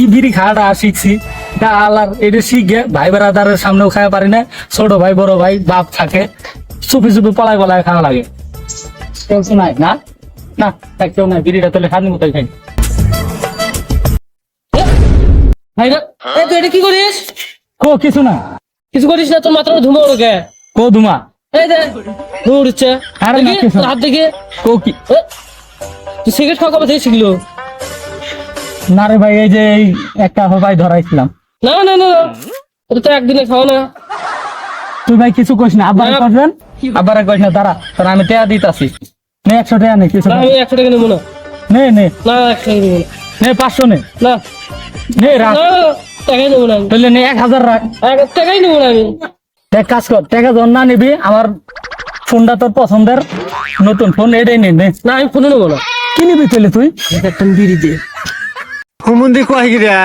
ই বিড়ি খাওয়াটা শিখছি তা আলার এটা শিখে ভাই বেড়াদারের সামনেও খাওয়া পারি না। ছোট ভাই বড় ভাই বাপ থাকে। চুপি চুপি পলাই পলাই খাওয়া লাগে। কেউ নাই না? না তা কেউ নাই। বিড়িটা তাহলে খানি মতো খাই? ভাই এই তুই এটা কি করিস? কো কিছু না। কিছু করিস না তোর মাথাটা ধুমো ওকে। কো ধুমা। এই দে ধুমো উঠছে না, না। হাত দেখি। কো কি? তুই সিগারেট খাওয়া কবে থেকে শিখলো? না রে ভাই এই যে এই একটা ভাই ধরাইছিলাম। না না না এটা তো একদিনে খাও না। তুই ভাই কিছু কইস না আবার। করবেন আবার কইস না দাঁড়া তোর আমি টেয়া দিতাছি। নে একশো টাকা নে কিছু। আমি একশো টাকা নেব না। নে নে। না একশো টাকা নেব নে। পাঁচশো নে। না। নে রাখ। টাকাই নেব না তাহলে নে এক হাজার রাখ। এক টাকাই নেব না আমি। এক কাজ কর টাকা যখন না নিবি আমার ফোনটা তোর পছন্দের। নতুন ফোন এটাই নে না। আমি ফোনে নেব না। কি নিবি তাহলে তুই? একটা বিড়ি দিয়ে হুমুন্দি কয় গিরা?